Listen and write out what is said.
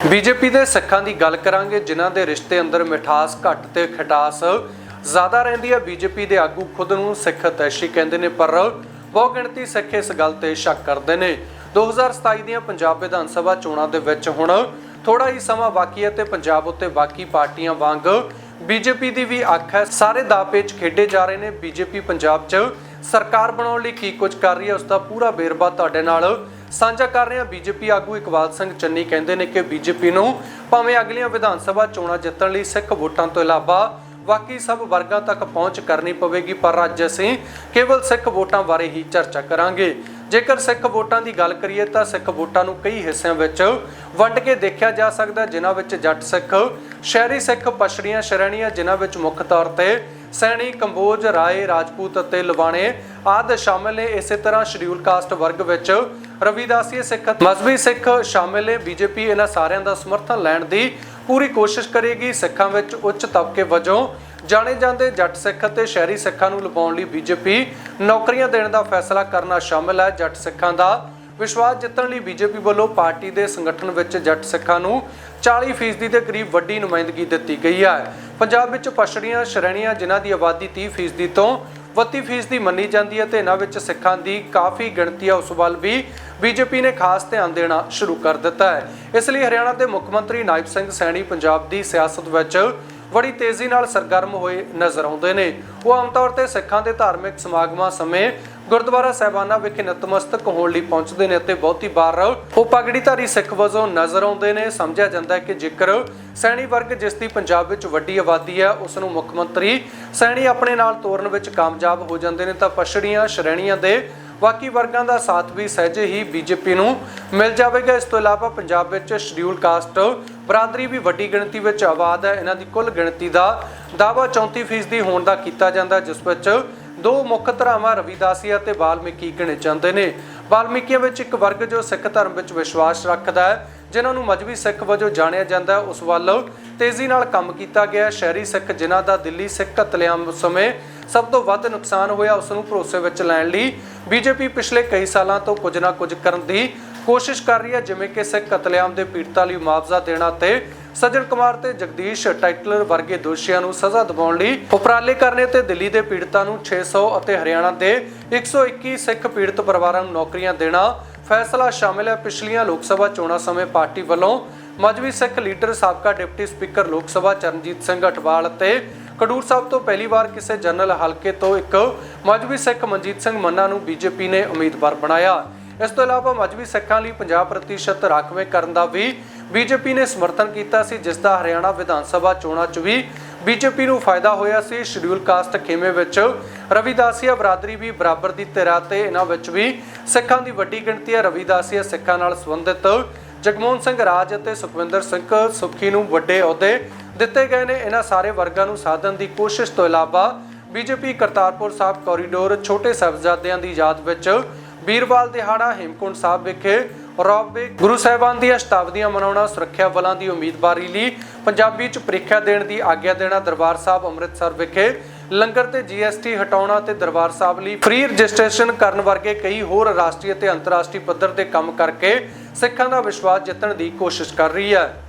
BJP ਦੇ ਸਿੱਖਾਂ ਦੀ ਗੱਲ ਕਰਾਂਗੇ, ਜਿਨ੍ਹਾਂ ਦੇ ਰਿਸ਼ਤੇ ਅੰਦਰ ਮਿਠਾਸ ਘੱਟ ਤੇ ਖਟਾਸ ਜ਼ਿਆਦਾ ਰਹਿੰਦੀ ਹੈ। ਬੀਜੇਪੀ ਦੇ ਆਗੂ ਖੁਦ ਨੂੰ ਸਿੱਖ ਤੈਸ਼ੀ ਕਹਿੰਦੇ ਨੇ, ਪਰ ਬਹੁ ਗਿਣਤੀ ਸਿੱਖ ਇਸ ਗੱਲ ਤੇ ਸ਼ੱਕ ਕਰਦੇ ਨੇ। 2027 ਦੀਆਂ ਪੰਜਾਬ ਵਿਧਾਨ ਸਭਾ ਚੋਣਾਂ ਦੇ ਵਿੱਚ ਹੁਣ ਥੋੜਾ ਹੀ ਸਮਾਂ ਬਾਕੀ ਹੈ ਤੇ ਪੰਜਾਬ ਉੱਤੇ ਬਾਕੀ ਪਾਰਟੀਆਂ ਵਾਂਗ ਬੀਜੇਪੀ ਦੀ ਵੀ ਅੱਖ ਹੈ। ਸਾਰੇ ਦਾਅਪੇਚ ਖੇਡੇ ਜਾ ਰਹੇ ਨੇ। ਬੀਜੇਪੀ ਪੰਜਾਬ 'ਚ ਸਰਕਾਰ ਬਣਾਉਣ ਲਈ ਕੀ ਕੁਝ ਕਰ ਰਹੀ ਹੈ, ਉਸ ਦਾ ਪੂਰਾ ਵੇਰਵਾ ਤੁਹਾਡੇ ਨਾਲ ਸਾਂਝਾ ਕਰ ਰਹੇ ਹਾਂ। ਬੀਜੇਪੀ ਆਗੂ ਇਕਬਾਲ ਸਿੰਘ ਚੰਨੀ ਕਹਿੰਦੇ ਨੇ ਕਿ ਬੀਜੇਪੀ ਨੂੰ ਭਾਵੇਂ ਅਗਲੀਆਂ ਵਿਧਾਨ ਸਭਾ ਚੋਣਾਂ ਜਿੱਤਣ ਲਈ ਸਿੱਖ ਵੋਟਾਂ ਤੋਂ ਇਲਾਵਾ ਬਾਕੀ ਸਭ ਵਰਗਾਂ ਤੱਕ ਪਹੁੰਚ ਕਰਨੀ ਪਵੇਗੀ, ਪਰ ਅੱਜ ਅਸੀਂ ਕੇਵਲ ਸਿੱਖ ਵੋਟਾਂ ਬਾਰੇ ਹੀ ਚਰਚਾ ਕਰਾਂਗੇ। ਜੇਕਰ ਸਿੱਖ ਵੋਟਾਂ ਦੀ ਗੱਲ ਕਰੀਏ ਤਾਂ ਸਿੱਖ ਵੋਟਾਂ ਨੂੰ ਕਈ ਹਿੱਸਿਆਂ ਵਿੱਚ ਵੰਡ ਕੇ ਦੇਖਿਆ ਜਾ ਸਕਦਾ ਜਿਨ੍ਹਾਂ ਵਿੱਚ ਜੱਟ ਸਿੱਖ, ਸ਼ਹਿਰੀ ਸਿੱਖ, ਪਛੜੀਆਂ, ਸ਼੍ਰੇਣੀਆਂ, ਜਿਨ੍ਹਾਂ ਵਿੱਚ ਮੁੱਖ ਤੌਰ ਤੇ ਸੈਣੀ, ਕੰਬੋਜ, ਰਾਏ, ਰਾਜਪੂਤ ਅਤੇ ਲਵਾਣੇ ਆਦਿ ਸ਼ਾਮਲ ਨੇ ਇਸੇ ਤਰ੍ਹਾਂ ਸ਼ਡਿਊਲ ਕਾਸਟ ਵਰਗ ਵਿੱਚ ਰਵਿਦਾਸੀ ਸਿੱਖ ਮਜ਼ਬੀ ਸਿੱਖ ਸ਼ਾਮਲ ਨੇ ਬੀਜੇਪੀ ਇਹਨਾਂ ਸਾਰਿਆਂ ਦਾ ਸਮਰਥਨ ਲੈਣ ਦੀ ਪੂਰੀ ਕੋਸ਼ਿਸ਼ ਕਰੇਗੀ। ਸਿੱਖਾਂ ਵਿੱਚ ਉੱਚ ਤਬਕੇ ਵਜੋਂ ਜਾਣੇ ਜਾਂਦੇ ਜੱਟ ਸਿੱਖ ਅਤੇ ਸ਼ਹਿਰੀ ਸਿੱਖਾਂ ਨੂੰ ਲੁਭਾਉਣ ਲਈ ਬੀਜੇਪੀ ਨੌਕਰੀਆਂ ਦੇਣ ਦਾ ਫੈਸਲਾ ਕਰਨਾ ਸ਼ਾਮਿਲ ਹੈ। ਜੱਟ ਸਿੱਖਾਂ ਦਾ ਵਿਸ਼ਵਾਸ ਜਿੱਤਣ ਲਈ ਬੀਜੇਪੀ ਵੱਲੋਂ ਪਾਰਟੀ ਦੇ ਸੰਗਠਨ ਵਿੱਚ ਜੱਟ ਸਿੱਖਾਂ ਨੂੰ 40% ਦੇ ਕਰੀਬ ਵੱਡੀ ਨੁਮਾਇੰਦਗੀ ਦਿੱਤੀ ਗਈ ਹੈ। ਪੰਜਾਬ ਵਿੱਚ ਪਛੜੀਆਂ ਸ਼੍ਰੇਣੀਆਂ ਜਿਨ੍ਹਾਂ ਦੀ ਆਬਾਦੀ 30% ਤੋਂ 32% ਮੰਨੀ ਜਾਂਦੀ ਹੈ ਤੇ ਇਹਨਾਂ ਵਿੱਚ ਸਿੱਖਾਂ ਦੀ ਕਾਫੀ ਗਿਣਤੀ ਹੈ ਉਸ ਵੱਲ ਵੀ ਬੀਜੇਪੀ ਨੇ ਖਾਸ ਧਿਆਨ ਦੇਣਾ ਸ਼ੁਰੂ ਕਰ ਦਿੱਤਾ ਹੈ। ਇਸ ਲਈ ਹਰਿਆਣਾ ਦੇ ਮੁੱਖ ਮੰਤਰੀ ਨਾਇਬ ਸਿੰਘ ਸੈਣੀ ਪੰਜਾਬ ਦੀ ਸਿਆਸਤ ਵਿੱਚ ਬੜੀ ਤੇਜ਼ੀ ਨਾਲ ਸਰਗਰਮ ਹੋਏ ਨਜ਼ਰ ਆਉਂਦੇ ਨੇ। ਉਹ ਆਮ ਤੌਰ ਤੇ ਸਿੱਖਾਂ ਦੇ ਧਾਰਮਿਕ ਸਮਾਗਮਾਂ ਸਮੇਂ ਗੁਰਦੁਆਰਾ ਸਾਹਿਬਾਨਾਂ ਵਿਖੇ ਨਤਮਸਤਕ ਹੋਣ ਲਈ ਪਹੁੰਚਦੇ ਨੇ ਅਤੇ ਬਹੁਤੀ ਵਾਰ ਉਹ ਪਗੜੀਧਾਰੀ ਸਿੱਖ ਵਜੋਂ ਨਜ਼ਰ ਆਉਂਦੇ ਨੇ। ਸਮਝਿਆ ਜਾਂਦਾ ਹੈ ਕਿ ਜੇਕਰ ਸੈਣੀ ਵਰਗ, ਜਿਸ ਦੀ ਪੰਜਾਬ ਵਿੱਚ ਵੱਡੀ ਆਬਾਦੀ ਹੈ, ਉਸ ਨੂੰ ਮੁੱਖ ਮੰਤਰੀ ਸੈਣੀ ਆਪਣੇ ਨਾਲ ਤੋਰਨ ਵਿੱਚ ਕਾਮਯਾਬ ਹੋ ਜਾਂਦੇ ਨੇ, ਤਾਂ ਪਛੜੀਆਂ ਸ਼੍ਰੇਣੀਆਂ ਦੇ ਬਾਕੀ ਵਰਗਾਂ ਦਾ ਸਾਥ ਵੀ ਸਹਿਜੇ ਹੀ ਬੀਜੇਪੀ ਨੂੰ ਮਿਲ ਜਾਵੇਗਾ। ਇਸ ਤੋਂ ਇਲਾਵਾ ਪੰਜਾਬ ਵਿੱਚ ਸ਼ਡਿਊਲ ਕਾਸਟ ਬਰਾਦਰੀ ਵੀ ਵੱਡੀ ਗਿਣਤੀ ਵਿੱਚ ਆਬਾਦ ਹੈ। ਇਹਨਾਂ ਦੀ ਕੁੱਲ ਗਿਣਤੀ ਦਾ ਦਾਅਵਾ 34% ਹੋਣ ਦਾ ਕੀਤਾ ਜਾਂਦਾ, ਜਿਸ ਵਿੱਚ ਦੋ ਮੁੱਖ ਧਰਾਵਾਂ ਰਵਿਦਾਸੀ ਅਤੇ ਵਾਲਮੀਕੀ ਗਿਣੇ ਜਾਂਦੇ ਨੇ। ਵਾਲਮੀਕੀਆਂ ਵਿੱਚ ਇੱਕ ਵਰਗ ਜੋ ਸਿੱਖ ਧਰਮ ਵਿੱਚ ਵਿਸ਼ਵਾਸ ਰੱਖਦਾ ਹੈ, ਜਿਨ੍ਹਾਂ ਨੂੰ ਮਜਬੀ ਸਿੱਖ ਵਜੋਂ ਜਾਣਿਆ ਜਾਂਦਾ ਹੈ, ਉਸ ਵੱਲ ਤੇਜ਼ੀ ਨਾਲ ਕੰਮ ਕੀਤਾ ਗਿਆ ਸ਼ਹਿਰੀ ਸਿੱਖ ਜਿਨ੍ਹਾਂ ਦਾ ਦਿੱਲੀ ਸਿੱਖ ਕਤਲੇਆਮ ਸਮੇਂ ਸਭ ਤੋਂ ਵੱਧ ਨੁਕਸਾਨ ਹੋਇਆ, ਉਸ ਨੂੰ ਭਰੋਸੇ ਵਿੱਚ ਲੈਣ ਲਈ ਬੀਜੇਪੀ ਪਿਛਲੇ ਕਈ ਸਾਲਾਂ ਤੋਂ ਕੁਝ ਨਾ ਕੁਝ ਕਰਨ ਦੀ ਕੋਸ਼ਿਸ਼ ਕਰ ਰਹੀ ਹੈ, ਜਿਵੇਂ ਕਿ ਸਿੱਖ ਕਤਲੇਆਮ ਦੇ ਪੀੜਤਾਂ ਲਈ ਮੁਆਵਜ਼ਾ ਦੇਣਾ ਤੇ ਸੱਜਣ ਕੁਮਾਰ ਤੇ ਜਗਦੀਸ਼ ਟਾਈਟਲਰ ਵਰਗੇ ਦੋਸ਼ੀਆਂ ਨੂੰ ਸਜ਼ਾ ਦਿਵਾਉਣ ਲਈ ਉਪਰਾਲੇ ਕਰਨੇ ਤੇ ਦਿੱਲੀ ਦੇ ਪੀੜਤਾਂ ਨੂੰ 600 ਅਤੇ ਹਰਿਆਣਾ ਦੇ 121 ਸਿੱਖ ਪੀੜਤ ਪਰਿਵਾਰਾਂ ਨੂੰ ਨੌਕਰੀਆਂ ਦੇਣਾ ਫੈਸਲਾ ਸ਼ਾਮਿਲ ਹੈ। ਪਿਛਲੀਆਂ ਲੋਕ ਸਭਾ ਚੋਣਾਂ ਸਮੇਂ ਪਾਰਟੀ ਵੱਲੋਂ ਮਜਬੀ ਸਿੱਖ ਲੀਡਰ ਸਾਬਕਾ ਡਿਪਟੀ ਸਪੀਕਰ ਲੋਕ ਸਭਾ ਚਰਨਜੀਤ ਸਿੰਘ ਅਟਵਾਲ ਅਤੇ ਕਡੂਰ ਸਾਹਿਬ ਤੋਂ ਪਹਿਲੀ ਵਾਰ ਕਿਸੇ ਜਨਰਲ ਹਲਕੇ ਤੋਂ ਇੱਕ ਮਜਬੀ ਸਿੱਖ ਮਨਜੀਤ ਸਿੰਘ ਮੰਨਾ ਨੂੰ ਬੀਜੇਪੀ ਨੇ ਉਮੀਦਵਾਰ ਬਣਾਇਆ। ਇਸ ਤੋਂ ਇਲਾਵਾ ਮਜਬੀ ਸਿੱਖਾਂ ਲਈ 50% ਰਾਖਵੇਂ ਕਰਨ ਦਾ ਵੀ ਬੀਜੇਪੀ ਨੇ ਸਮਰਥਨ ਕੀਤਾ ਸੀ, ਜਿਸ ਦਾ ਹਰਿਆਣਾ ਵਿਧਾਨ ਸਭਾ ਚੋਣਾਂ 'ਚ ਵੀ ਬੀਜੇਪੀ ਨੂੰ ਫਾਇਦਾ ਹੋਇਆ ਸੀ। ਸ਼ਡਿਊਲ ਕਾਸਟ ਖੇਮੇ ਵਿੱਚ ਰਵਿਦਾਸੀਆ ਬਰਾਦਰੀ ਵੀ ਬਰਾਬਰ ਦੀ ਧਿਰਾ ਤੇ ਇਹਨਾਂ ਵਿੱਚ ਵੀ ਸਿੱਖਾਂ ਦੀ ਵੱਡੀ ਗਿਣਤੀ ਹੈ। ਰਵਿਦਾਸੀਆ ਸਿੱਖਾਂ ਨਾਲ ਸੰਬੰਧਿਤ ਜਗਮੋਹਨ ਸਿੰਘ ਰਾਜ ਅਤੇ ਸੁਖਵਿੰਦਰ ਸਿੰਘ ਸੁੱਖੀ ਨੂੰ ਵੱਡੇ ਅਹੁਦੇ ਦਿੱਤੇ ਗਏ ਨੇ। ਇਹਨਾਂ ਸਾਰੇ ਵਰਗਾਂ ਨੂੰ ਸਾਧਨ ਦੀ ਕੋਸ਼ਿਸ਼ ਤੋਂ ਇਲਾਵਾ ਬੀਜੇਪੀ ਕਰਤਾਰਪੁਰ ਸਾਹਿਬ ਕੋਰੀਡੋਰ ਛੋਟੇ ਸਾਹਿਬਜ਼ਾਦਿਆਂ ਦੀ ਯਾਦ ਵਿੱਚ ਵੀਰਵਾਲ ਦਿਹਾੜਾ ਹੇਮਕੁੰਟ ਸਾਹਿਬ ਵਿਖੇ ਰੋਬੇ ਗੁਰੂ ਸਾਹਿਬਾਨ ਦੀਆਂ ਸ਼ਤਾਬਦੀਆਂ ਮਨਾਉਣਾ, ਸੁਰੱਖਿਆ ਬਲਾਂ ਦੀ ਉਮੀਦਵਾਰੀ ਲਈ ਪੰਜਾਬੀ ਚ ਪ੍ਰੀਖਿਆ ਦੇਣ ਦੀ ਆਗਿਆ ਦੇਣਾ ਦਰਬਾਰ ਸਾਹਿਬ ਅੰਮ੍ਰਿਤਸਰ ਵਿਖੇ। ਲੰਗਰ ਤੇ ਜੀਐਸਟੀ ਹਟਾਉਣਾ ਤੇ ਦਰਬਾਰ ਸਾਹਿਬ ਲਈ ਫ੍ਰੀ ਰਜਿਸਟ੍ਰੇਸ਼ਨ ਕਰਨ ਵਰਗੇ ਕਈ ਹੋਰ ਰਾਸ਼ਟਰੀ ਅਤੇ ਅੰਤਰਰਾਸ਼ਟਰੀ ਪੱਧਰ ਤੇ ਕੰਮ ਕਰਕੇ ਸਿੱਖਾਂ ਦਾ ਵਿਸ਼ਵਾਸ ਜਿੱਤਣ ਦੀ ਕੋਸ਼ਿਸ਼ ਕਰ ਰਹੀ ਹੈ।